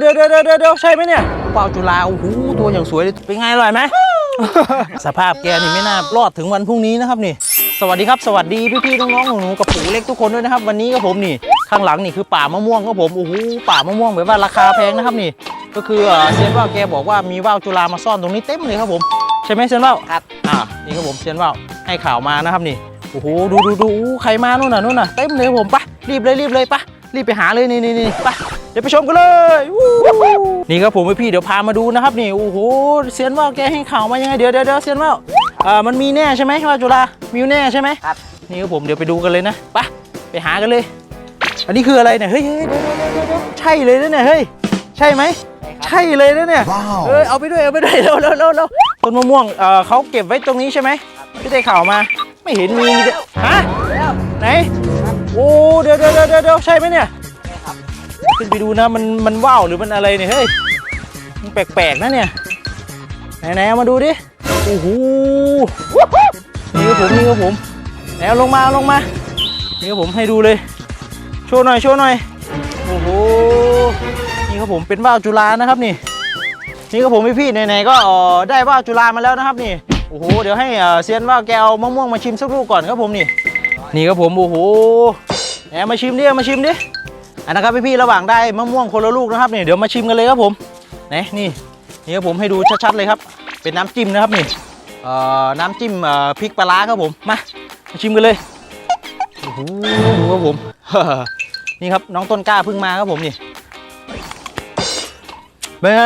เดี๋ยวเดี๋ยวเดี๋ยวเดี๋ยวใช่ไหมเนี่ยว่าวจุฬาโอ้โหตัวอย่างสวยเลยเป็นไงอร่อยไหม สภาพแกนี่ไม่น่ารอดถึงวันพรุ่งนี้นะครับนี่ สวัสดีครับสวัสดีพี่ๆน้องๆหนูๆกับปู่เล็กทุกคนด้วยนะครับ วันนี้ก็ผมนี่ข้างหลังนี่คือป่ามะม่วงครับผมโอ้โหป่ามะม่วงแบบว่าราคาแพงนะครับนี่ ก็คือเอ่อเซียนว่าวแกบอกว่ามีว่าวจุฬามาซ่อนตรงนี้เต็มเลยครับผม ใช่ไหมเซียนว่าวครับอ่านี่ครับผมเซียนว่าวให้ข่าวมานะครับนี่โอ้โหดูดูดูอู้ใครมานู่นน่ะนู่นน่ะเต็มเลยครับผมไปะรีบเลยรีบเลยไปะรีบไปหาเลยนี่นี่นี่ไป เดี๋ยวไปชมกันเลยวู้นี่ครับผมพี่ๆเดี๋ยวพามาดูนะครับนี่โอ้โหเซียนว่าวแกให้ข่าวมายังไงเดี๋ยวเดี๋ยวเดี๋ยวเซียนว่าวอ่ามันมีแน่ใช่ไหมว่าวจุฬามีแน่ใช่ไหมครับนี่ครับผมเดี๋ยวไปดูกันเลยนะไปไปหากันเลย อันนี้คืออะไรเนี่ยเฮ้ยเฮ้ยเดี๋ยวเดี๋ยวเดี๋ยวเดี๋ยวใช่เลยนะเนี่ยเฮ้ยใช่ไหมใช่เลยนะเนี่ยเออเอาไปด้วยเอาไปด้วยเร็วเร็วเร็วเร็วต้นมะม่วงเออเขาเก็บไว้ตรงนี้ใช่ไหมพี่ได้ข่าวมา ไม่เห็นมีมีแต่ฮะไหนโอ้เดี๋ยวเดี๋ยวเดี๋ยวเดี๋ยวใช่ไหมเนี่ย ขึ้นไปดูนะมันมันว่าวหรือมันอะไรเนี่ยเฮ้ยมันแปลกๆนะเนี่ยไหนไหนเอามาดูดิโอ้โหนี่ครับผมนี่ครับผมไหนเอาลงมาลงมานี่ครับผมให้ดูเลย โชว์หน่อยโชว์หน่อยโอ้โหนี่ครับผมเป็นว่าวจุฬานะครับนี่ นี่ก็ผมพี่พี่ไหนๆก็ได้ว่าวจุฬามาแล้วนะครับนี่โอ้โหเดี๋ยวให้เอ่อเซียนว่าวแกเอามะม่วงมาชิมสักลูกก่อนครับผมนี่ นี่ครับผมโอ้โหแหมมาชิมดิมาชิมดิ อันนะครับพี่พี่ๆระหว่างได้มะม่วงคนละลูกนะครับนี่เดี๋ยวมาชิมกันเลยครับผมไหนนี่นี่ครับผมให้ดูชัดๆเลยครับ เป็นน้ำจิ้มนะครับนี่เอ่อน้ำจิ้มเอ่อพริกปลาร้าครับผมมามาชิมกันเลยโอ้โหดูครับผมนี่ครับน้องต้นกล้าเพิ่งมาครับผมนี่เป็นไง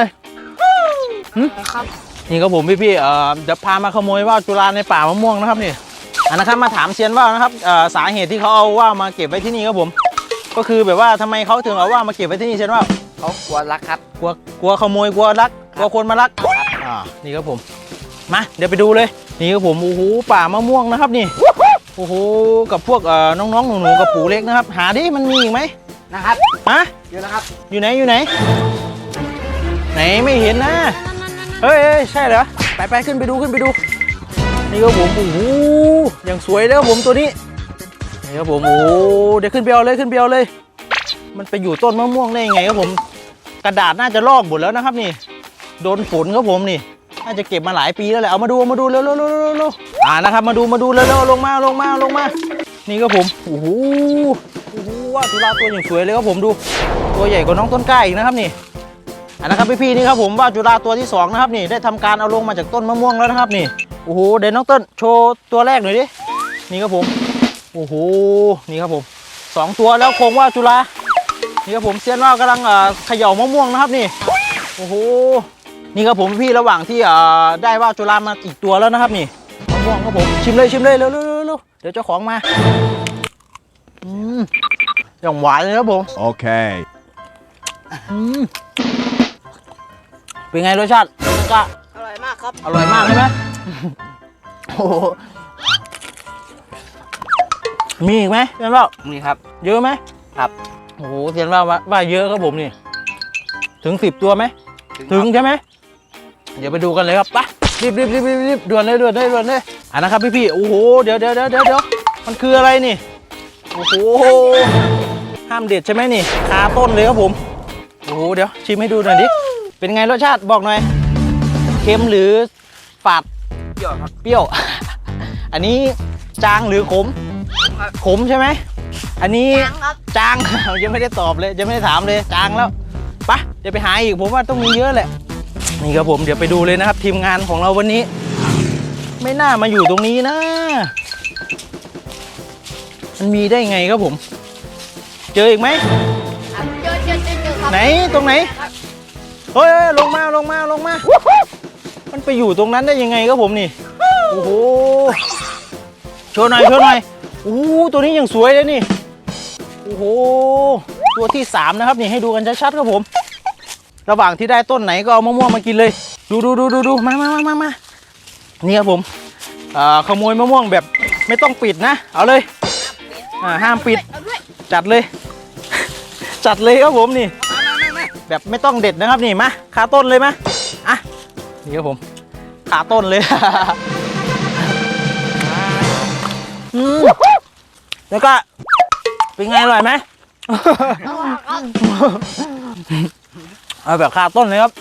ครับนี่ครับผมพี่ๆเอ่อจะพามาขโมยว่าวจุฬาในป่ามะม่วงนะครับนี่อันนะครับมาถามเซียนว่าวนะครับเอ่อสาเหตุที่เขาเอาว่าวมาเก็บไว้ที่นี่ครับผม ก็คือแบบว่าทำไมเขาถึงเอาว่าวมาเก็บไว้ที่นี่เซียนว่าวเขากลัวรักครับ กลัวกลัวขโมยกลัวลักกลัวคนมาลักอ่านี่ครับผมมาเดี๋ยวไปดูเลย นี่ครับผมโอ้โหป่ามะม่วงนะครับนี่โอ้โหกับพวกเอ่อน้องๆหนูๆกับปู่เล็กนะครับ หาดิมันมีอีกไหมนะครับฮะเดี๋ยวนะครับ อยู่ไหนอยู่ไหน ไหนไม่เห็นนะเฮ้ยเฮ้ยใช่เหรอไปไปขึ้นไปดูขึ้นไปดู นี่ครับผมโอ้โหอย่างสวยเลยครับผมตัวนี้ นี่ครับผมโอ้เดี๋ยวขึ้นเอาเลยขึ้นเอาเลย มันไปอยู่ต้นมะม่วงได้ยังไงครับผม กระดาษน่าจะลอกหมดแล้วนะครับนี่ โดนฝนครับผมนี่ น่าจะเก็บมาหลายปีแล้วแหละเอามาดูมาดูเร็วเร็วเร็วเร็วอ่านะครับ มาดูมาดูเร็วเร็วลงมาลงมาลงมา นี่ครับผมโอ้โหโอ้โหว่าตุลาตัวอย่างสวยเลยครับผมดู ตัวใหญ่กว่าน้องต้นกล้าอีกนะครับนี่อันนะครับพี่ๆนี่ครับผมว่าจุฬาตัวที่สองนะครับนี่ได้ทำการเอาลงมาจากต้นมะม่วงแล้วนะครับนี่โอ้โหเดี๋ยวน้องต้นโชว์ตัวแรกหน่อยดินี่ครับผม โอ้โห นี่ครับผมสองตัวแล้วโครงว่าจุฬานี่ครับผมเซียนว่ากำลังเอ่อเขย่ามะม่วงนะครับนี่ โอ้โห นี่ครับผมพี่ระหว่างที่เอ่อได้ว่าจุฬามาอีกตัวแล้วนะครับนี่มะม่วงครับผมชิมเลยชิมเลยเร็วเร็วเร็วเร็วเดี๋ยวเจ้าของมาอืมอย่างหวานเลยครับผม Okay. อืมเป็นไงรสชาติก็อร่อยมากครับ อร่อยมากใช่ไหมโอ้โห มีอีกไหมเซียนว่านี่ครับ เยอะไหมครับ โอ้โหเซียนว่าว่าว่าเยอะครับผมนี่ ถึงสิบตัวไหมถึงครับใช่ไหมเดี๋ยวไปดูกันเลยครับไปรีบรีบรีบรีบรีบด่วนเลยด่วนเลยด่วนเลยอะนะครับพี่พี่ๆโอ้โหเดี๋ยวเดี๋ยวเดี๋ยวเดี๋ยวเดี๋ยวมันคืออะไรนี่โอ้โหห้ามเด็ดใช่ไหมนี่คาต้นเลยครับผมโอ้โหเดี๋ยวชิมให้ดูหน่อยดิเป็นไงรสชาติบอกหน่อยเค็มหรือฝาดเดี๋ยวครับ เปรี้ยว อันนี้จางหรือขม ครับขมใช่ไหม อันนี้ครับจาง ยังไม่ได้ตอบเลยยังไม่ได้ถามเลยจางแล้วไปะเดี๋ยวไปหาอีกผมว่าต้องมีเยอะแหละ นี่ครับผมเดี๋ยวไปดูเลยนะครับ ทีมงานของเราวันนี้ ไม่น่ามาอยู่ตรงนี้นะ มันมีได้ไงครับผม เจออีกไหมเจอเจอเจอเจอครับไหนตรงไหนเฮ้ยเฮ้ยลงมาลงมาลงมา มันไปอยู่ตรงนั้นได้ยังไงครับผมนี่ โอ้โห โชว์หน่อยโชว์หน่อย โอ้โหตัวนี้ยังสวยเลยนี่ โอ้โห ตัวที่สามนะครับนี่ให้ดูกันชัดๆครับผม ระหว่างที่ได้ต้นไหนก็เอามะม่วงมากินเลย ดูดูดูดูดูมามามามามานี่ครับผมอ่าขโมยมะม่วงแบบไม่ต้องปิดนะ เอาเลยอ่าห้ามปิด จัดเลย จัดเลยครับผมนี่ แบบไม่ต้องเด็ดนะครับนี่มาคาต้นเลยมาอะนี่ครับผมคาต้นเลย อืมแล้วก็เป็นไงอร่อยไหม เอาแบบคาต้นเลยครับ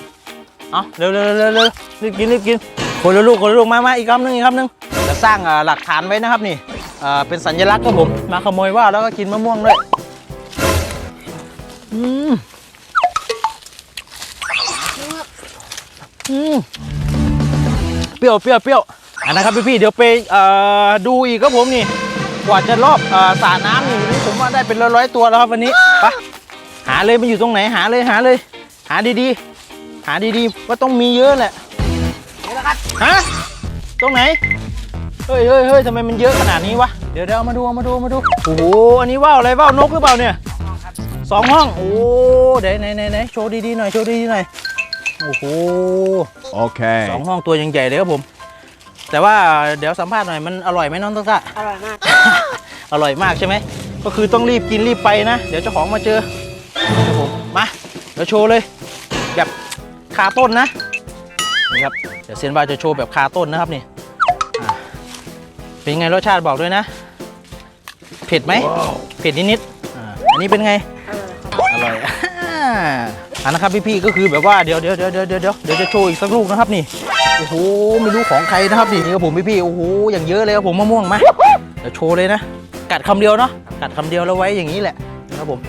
เอาเร็วเร็วเร็วเร็วรีบกินรีบกินคนละลูกคนละลูกมามาอีกคำหนึ่งอีกคำหนึ่งจะสร้างอ่าหลักฐานไว้นะครับนี่อ่าเป็นสัญลักษณ์ครับผม มาขโมยว่าวแล้วก็กินมะม่วงด้วย อืม อืม เปรี้ยวเปรี้ยวเปรี้ยว อันนะครับพี่พี่ๆเดี๋ยวไปเอ่อดูอีกครับผมนี่ กว่าจะรอบเอ่อสระน้ำนี่วันนี้ผมว่าได้เป็นร้อยๆตัวแล้วครับวันนี้ไปหาเลยมันอยู่ตรงไหนหาเลยหาเลย หาดีๆ หาดีๆว่าต้องมีเยอะแหละนี่แหละครับฮะตรงไหนเฮ้ยเฮ้ยเฮ้ยทำไมมันเยอะขนาดนี้วะเดี๋ยวเดี๋ยวเอามาดูเอามาดูเอามาดูโอ้โหอันนี้ว่าวอะไรว่าวนกหรือเปล่าเนี่ยสองห้องโอ้เดี๋ยวไหนไหนไหนโชว์ดีๆหน่อยโชว์ดีๆหน่อยโอ้โห Okay. สองห้องตัวยังใหญ่เลยครับผม แต่ว่าเดี๋ยวสัมภาษณ์หน่อยมันอร่อยไหมน้องต้นกะอร่อยมาก อร่อยมากใช่ไหม ก็คือต้องรีบกินรีบไปนะ เดี๋ยวเจ้าของมาเจอครับผมมาเดี๋ยวโชว์เลย แบบคาต้นนะนี่ครับเดี๋ยวเซียนบาจะโชว์แบบคาต้นนะครับนี่อะเป็นไงรสชาติบอกด้วยนะ เผ็ดไหมเผ็ดนิดๆอ่าอันนี้เป็นไง อร่อยครับอร่อยอ่าอันนะครับพี่ๆก็คือแบบว่าเดี๋ยวเดี๋ยวเดี๋ยวเดี๋ยวเดี๋ยวเดี๋ยวเดี๋ยวจะโชว์อีกสักลูกนะครับนี่ โอ้โหไม่รู้ของใครนะครับนี่นี่ครับผมพี่ๆโอ้โหอย่างเยอะเลยครับผมมะม่วงมาเดี๋ยวโชว์เลยนะ กัดคำเดียวเนาะกัดคำเดียวแล้วไว้อย่างนี้แหละนะครับผม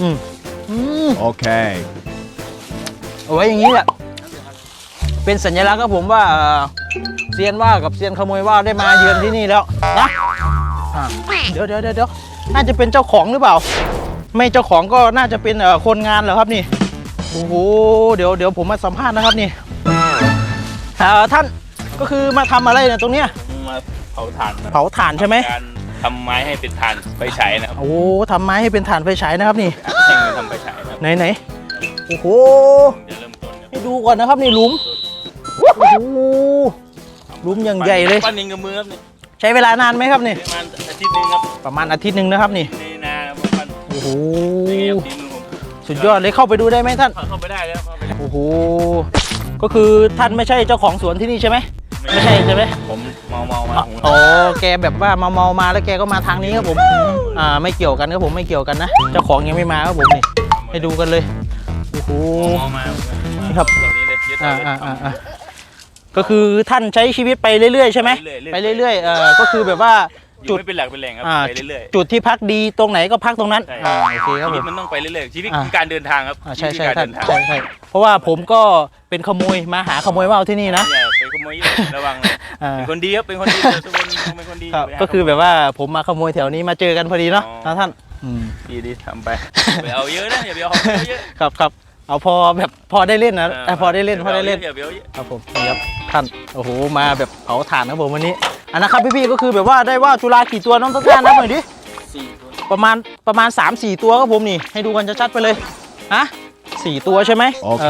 อืมอืม Okay. เอาไว้อย่างนี้แหละ เป็นสัญลักษณ์ครับผมว่าเอ่อเซียนว่ากับเซียนขโมยว่าได้มาเยือนที่นี่แล้วนะอ่าเดี๋ยวเดี๋ยวเดี๋ยวเดี๋ยวน่าจะเป็นเจ้าของหรือเปล่า ไม่เจ้าของก็น่าจะเป็นเอ่อคนงานเหรอครับนี่ โอ้โห เดี๋ยวเดี๋ยวผมมาสัมภาษณ์นะครับนี่ เอ่อท่านก็คือมาทำอะไรเนี่ยตรงเนี้ยมาเผาถ่านนะเผาถ่านใช่ไหมการทำไม้ให้เป็นถ่านไฟฉายนะครับโอ้ทำไม้ให้เป็นถ่านไฟฉายนะครับนี่แข่งกันทำไฟฉายนะครับไหนไหนโอ้โหเดี๋ยวเริ่มต้นครับให้ดูก่อนนะครับนี่หลุมโอ้โหหลุมอย่างใหญ่เลย ปั้นนิงกับมือครับนี่ใช้เวลานานไหมครับนี่ประมาณอาทิตย์หนึงครับประมาณอาทิตย์หนึ่งนะครับนี่ในนามาปั้นโอ้โหนี่ไงครับทีมมือผมสุดยอดเลยเข้าไปดูได้ไหมท่าน เข้าไปได้แล้วเข้าไปได้โอ้โห ก็คือท่านไม่ใช่เจ้าของสวนที่นี่ใช่ไหมไม่ใช่ใช่ไหมผมเมาเมาๆมาผมอ๋อแกแบบว่าเมาเมาๆมาแล้วแกก็มาทางนี้ครับผมอ่าไม่เกี่ยวกันครับผมไม่เกี่ยวกันนะเจ้าของยังไม่มาครับผมนี่ให้ดูกันเลยโอ้โหเมามานี่ครับตรงนี้เลยยึดอ่าเอาเลยอ่าอ่าอ่าก็คือท่านใช้ชีวิตไปเรื่อยๆใช่ไหมเรื่อยๆไปเรื่อยๆเออก็คือแบบว่า อยู่ไม่เป็นหลักเป็นแหล่งครับอ่า ไปเรื่อยจุดที่พักดีตรงไหนก็พักตรงนั้นๆใช่อ่าโอเคครับชีผวิตม มันต้องไปเรื่อยๆชีวิตอ่า คือการเดินทางครับอ่าใช่ชีใช่วิตคือท่าการนเดินทางใช่ใช่เพราะว่าผมก็เป็นขโมยมาหาขโมยว่าวที่นี่นะอย่าไปขโมยระวังนะอ่าเป็นคนดีครับเป็นคนดีทุกคนเป็นคนดีครับย่าไปหาก็คือแบบว่าผมมาขโมยแถวนี้มาเจอกันพอดีเนาะอ๋อนะท่านอืมดีดีทำไปไปเอาเยอะนะอย่าไปเอาเยอะครับครับเอาพอแบบพอได้เล่นนะแต่พอได้เล่นพอได้เล่น อย่าไปเอาเยอะ ครับผมนี่ครับท่านโอ้โหมาแบบเผาถ่านครับผมวันนี้ อันนะครับพี่ๆก็คือแบบว่าได้ว่าจุฬากี่ตัวน้องต้นกล้านับหน่อยดิสี่คนประมาณประมาณ 3 4 ตัวครับผมนี่ ให้ดูกันชัดๆไปเลยฮะสี่ตัวใช่ไหมโอเค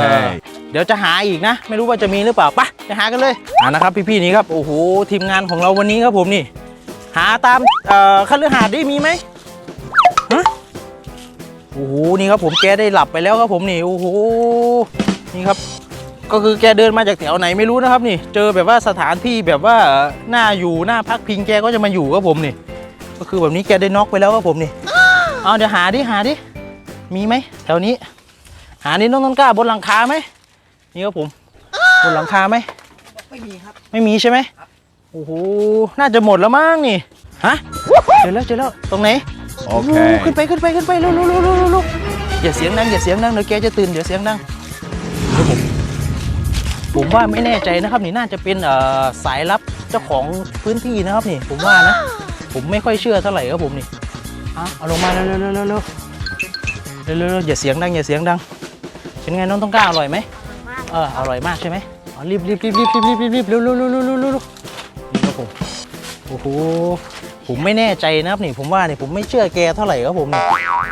เดี๋ยวจะหาอีกนะ ไม่รู้ว่าจะมีหรือเปล่าไปะไปหากันเลยอ่านะครับพี่ๆนี่ครับโอ้โหทีมงานของเราวันนี้ครับผมนี่ หาตามเอ่อคฤหาสน์ได้มีไหมฮะโอ้โหนี่ครับผมแกได้หลับไปแล้วครับผมนี่โอ้โหนี่ครับ ก็คือแกเดินมาจากแถวไหนไม่รู้นะครับนี่ เจอแบบว่าสถานที่แบบว่าหน้าอยู่หน้าพักพิงแกก็จะมาอยู่ครับผมนี่ ก็คือแบบนี้แกได้น็อกไปแล้วครับผมนี่ เอาเดี๋ยวหาดิหาดิ มีไหมแถวนี้ หานี่น้องต้นกล้าบนหลังคาไหมนี่ครับผมบนหลังคาไหมไม่มีครับ ไม่มีใช่ไหมโอ้โห น่าจะหมดแล้วมั้งนี่ ฮะ เจอแล้วเจอแล้ว ตรงไหน โอเคโขึ้นไปขึ้นไปขึ้นไปเร็วเร็วเร็วเร็วเร็วเร็วอย่าเสียงดังอย่าเสียงดังเดี๋ยวแกจะตื่นเดี๋ยวเสียงดังเดี๋ยวผม ผมว่าไม่แน่ใจนะครับนี่น่าจะเป็นเอ่อสายลับเจ้าของพื้นที่นะครับนี่ผมว่านะ ผมไม่ค่อยเชื่อเท่าไหร่ครับผมนี่เอาเอาลงมาเร็วเร็วเร็วเร็วเร็วเร็วเร็วเร็วอย่าเสียงดังอย่าเสียงดังเป็นไงน้องต้องกล้าอร่อยไหมมากเอออร่อยมากใช่ไหมอ๋อรีบรีบรีบรีบรีบรีบรีบรีบเร็วเร็วเร็วเร็วเร็วเร็วนี่ครับผมโอ้โหผมไม่แน่ใจนะครับนี่ผมว่านี่ผมไม่เชื่อแกเท่าไหร่ครับผมนี่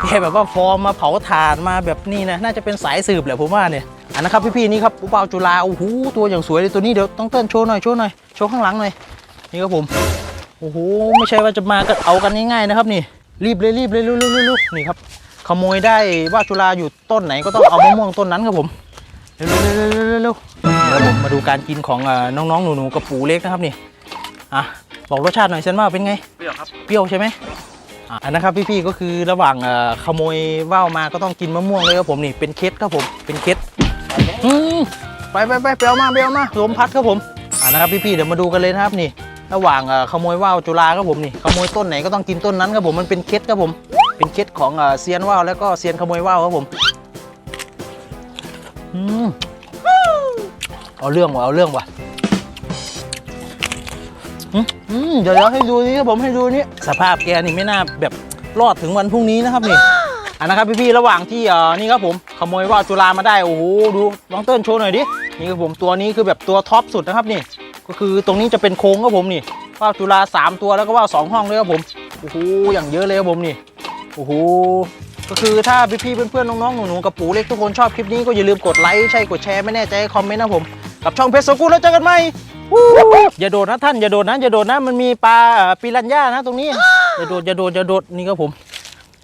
แกแบบว่าฟอร์มมาเผาถ่านมาแบบนี้นะน่าจะเป็นสายสืบแหละผมว่าเนี่ย อันนะครับพี่ๆนี่ครับอุปาจุฬาโอ้โหตัวอย่างสวยเลยตัวนี้เดี๋ยวต้องเต้นโชว์หน่อยโชว์หน่อยโชว์ข้างหลังหน่อยนี่ครับผมโอ้โหไม่ใช่ว่าจะมากันเอากันง่ายๆนะครับนี่รีบเลยรีบเลยเร็วเร็วเร็วเร็วนี่ครับขโมยได้ว่าจุฬาอยู่ต้นไหนก็ต้องเอามะม่วงต้นนั้นครับผมเร็วเร็วเร็วเร็วเร็วเร็วเดี๋ยวผมมาดูการกินของอ่าน้องๆหนูๆกับปูเล็กนะครับนี่อะบอกรสชาติหน่อยเซนว่าเป็นไงเปรี้ยวครับเปรี้ยวใช่ไหมอ่านะครับพี่ๆก็คือระหว่างเอ่อขโมยว่าวมาก็ต้องกินมะม่วงเลยครับผมนี่เป็นเคสครับผมเป็นเคส อืมไปไปไปไปเอามาไปเอามาลมพัดครับผมอ่านะครับพี่ๆเดี๋ยวมาดูกันเลยนะครับนี่ ระหว่างเอ่อขโมยว่าวจุฬาครับผมนี่ขโมยต้นไหนก็ต้องกินต้นนั้นครับผมมันเป็นเคสครับผม เป็นเคสของเอ่อเซียนว่าวแล้วก็เซียนขโมยว่าวครับผมอืมเอาเรื่องว่ะเอาเรื่องว่ะอืมอืมเดี๋ยวเราให้ดูนี่ครับผมให้ดูนี่สภาพแกนี่ไม่น่าแบบรอดถึงวันพรุ่งนี้นะครับนี่ นนะครับพี่ๆระหว่างที่เอ่อนี่ครับผมขโมยว่าวจุฬามาได้โอ้โหดูลองเติ้ลโชว์หน่อยดินี่ครับผมตัวนี้คือแบบตัวท็อปสุดนะครับนี่ ก็คือตรงนี้จะเป็นโค้งครับผมนี่ว่าวจุฬาสามตัวแล้วก็ว่าวสองห้องเลยครับผมโอ้โหอย่างเยอะเลยครับผมนี่โอ้โหก็คือถ้าพี่ๆเพื่อนๆน้องๆหนูๆกับปู่เล็กทุกคนชอบคลิปนี้ก็อย่าลืมกดไลค์ใช่กดแชร์ไม่แน่ใจคอมเมนต์นะผมกับช่องเพชรสกุลแล้วเจอกันใหมอย่าโดดนะท่านอย่าโดดนะอย่าโดดนะมันมีปลาปิรันย่านะตรงนี้อย่าโดดอย่าโดดอย่าโดดนี่ครับผม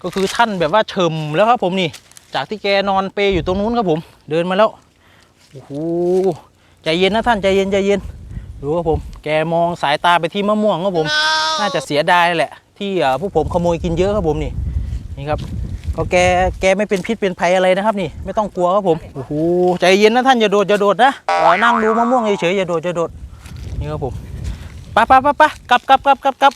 ก็คือท่านแบบว่าเฉิมแล้วครับผมนี่ จากที่แกนอนเปรอยู่ตรงนู้นครับผม เดินมาแล้วโอ้โหใจเย็นนะท่านใจเย็นใจเย็นดูครับผม แกมองสายตาไปที่มะม่วงครับผม น่าจะเสียดายแหละ ที่เอ่อพวกผมขโมยกินเยอะครับผมนี่นี่ครับก็แกแกไม่เป็นพิษเป็นภัยอะไรนะครับนี่ไม่ต้องกลัวครับผมโอ้โหใจเย็นนะท่านอย่าโดดอย่าโดดนะเอ่อนั่งดูมะม่วงเฉยๆอย่าโดดอย่าโดดนี่ครับผมปไปไปไปกลับกลับกลับกลับกลับ